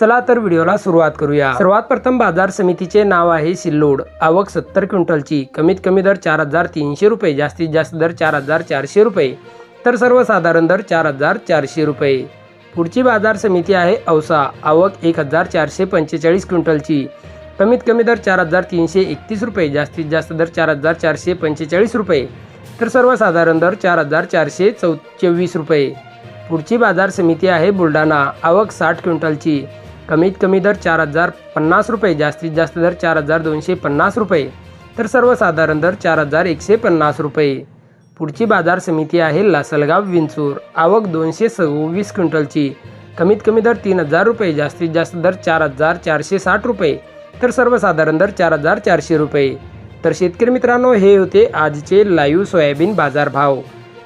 चला तर व्हिडिओला सुरुवात करूया. सर्वात प्रथम बाजार समितीचे नाव आहे सिल्लोड. आवक सत्तर क्विंटलची. कमीत कमी दर चार हजार तीनशे रुपये. जास्तीत जास्त दर चार हजार चारशे रुपये. तर सर्वसाधारण दर चार हजार चारशे रुपये. पुढची बाजार समिती आहे औसा. आवक एक हजार चारशे पंचेचाळीस क्विंटलची. कमीत कमी दर चार हजार तीनशे एकतीस रुपये. जास्तीत जास्त दर चार हजार चारशे पंचेचाळीस रुपये. तर सर्वसाधारण दर चार हजार चारशे चौ चोवीस रुपये. पुढची बाजार समिती आहे बुलढाणा. आवक साठ क्विंटलची. कमीत कमी दर चार हजार पन्नास रुपये जास्तीत जास्त दर चार हजार दोनशे पन्नास रुपये तर सर्वसाधारण दर चार हजार एकशे पन्नास रुपये. पुढची बाजार समिती आहे लासलगाव विंचूर आवक दोनशे सव्वीस क्विंटलची. कमीत कमी दर तीन हजार रुपये जास्तीत जास्त दर चार हजार चारशे साठ रुपये तर सर्वसाधारण दर चार हजार चारशे रुपये. तर शेतकरी मित्रांनो हे होते आजचे लाईव्ह सोयाबीन बाजार भाव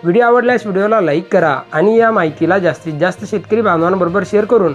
व्हिडिओ आवडल्यास व्हिडिओला लाईक करा आणि या माहितीला जास्तीत जास्त शेतकरी बांधवांबरोबर शेअर करून